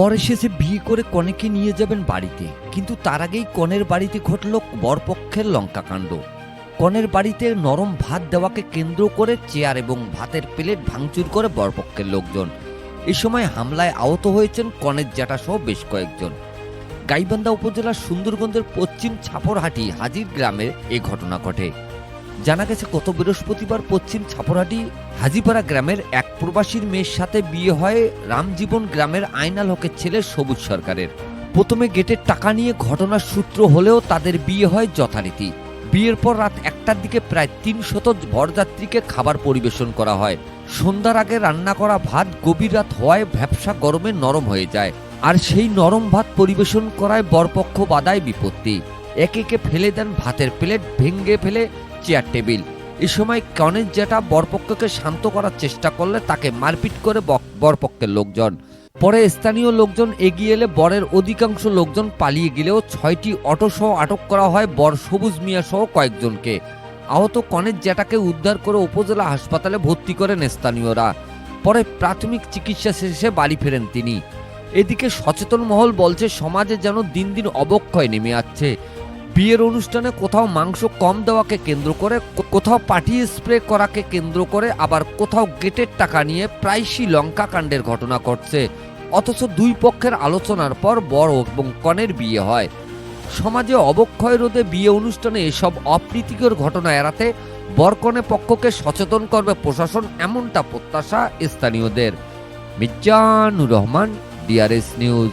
বর এসেছে বিয়ে করে কনেকে নিয়ে যাবেন বাড়িতে। কিন্তু তার আগেই কনের বাড়িতে ঘটল বরপক্ষের লঙ্কাকাণ্ড। কনের বাড়িতে নরম ভাত দেওয়াকে কেন্দ্র করে চেয়ার এবং ভাতের প্লেট ভাঙচুর করে বরপক্ষের লোকজন। এ সময় হামলায় আহত হয়েছেন কনের জ্যাঠা সহ বেশ কয়েকজন। গাইবান্ধা উপজেলার সুন্দরগঞ্জের পশ্চিম ছাপরহাটি হাজির গ্রামের এ ঘটনা ঘটে। জানা গেছে, গত বৃহস্পতিবার পশ্চিম ছাপরহাটি হাজিপাড়া গ্রামের এক প্রবাসীর মেয়ের সাথে বিয়ে হয় রামজীবন গ্রামের আইনাল হকের ছেলে সবুজ সরকারের। প্রথমে গেটের টাকা নিয়ে ঘটনার সূত্র হলেও তাদের বিয়ে হয় যথারীতি। বিয়ের পর রাত একটার দিকে প্রায় তিন শত বরযাত্রীকে খাবার পরিবেশন করা হয়। সন্ধ্যার আগে রান্না করা ভাত গভীর রাত হওয়ায় ভ্যাবসা গরমে নরম হয়ে যায়। আর সেই নরম ভাত পরিবেশন করায় বরপক্ষ বাধায় বিপত্তি। একে একে ফেলে দেন ভাতের প্লেট ভেঙ্গে ফেলে চেয়ার টেবিল। এ সময় কনের জেঠা বরপক্ষকে শান্ত করার চেষ্টা করলে তাকে মারপিট করে বরপক্ষের লোকজন। পরে স্থানীয় লোকজন এগিয়ে এলে বরের অধিকাংশ লোকজন পালিয়ে গেলেও ছয়টি অটো সহ আটক করা হয় বর সবুজ মিয়া সহ কয়েকজনকে। আহত কনের জেটাকে উদ্ধার করে উপজেলা হাসপাতালে ভর্তি করেন স্থানীয়রা। পরে প্রাথমিক চিকিৎসা শেষে বাড়ি ফেরেন তিনি। এদিকে সচেতন মহল বলছে, সমাজে যেন দিন দিন অবক্ষয় নেমে আসছে। বিয়ের অনুষ্ঠানে কোথাও মাংস কম দেওয়াকে কেন্দ্র করে, কোথাও পার্টি স্প্রে করাকে কেন্দ্র করে, আবার কোথাও গেটের টাকা নিয়ে প্রায়শই লঙ্কা কাণ্ডের ঘটনা ঘটছে। অথচ দুই পক্ষের আলোচনার পর বড় এবং কনের বিয়ে হয়। সমাজে অবক্ষয় রোধে বিয়ে অনুষ্ঠানে এসব অপ্রীতিকর ঘটনা এড়াতে বরকনে পক্ষকে সচেতন করবে প্রশাসন, এমনটা প্রত্যাশা স্থানীয়দের। Mirjanur Rahman, DRS news.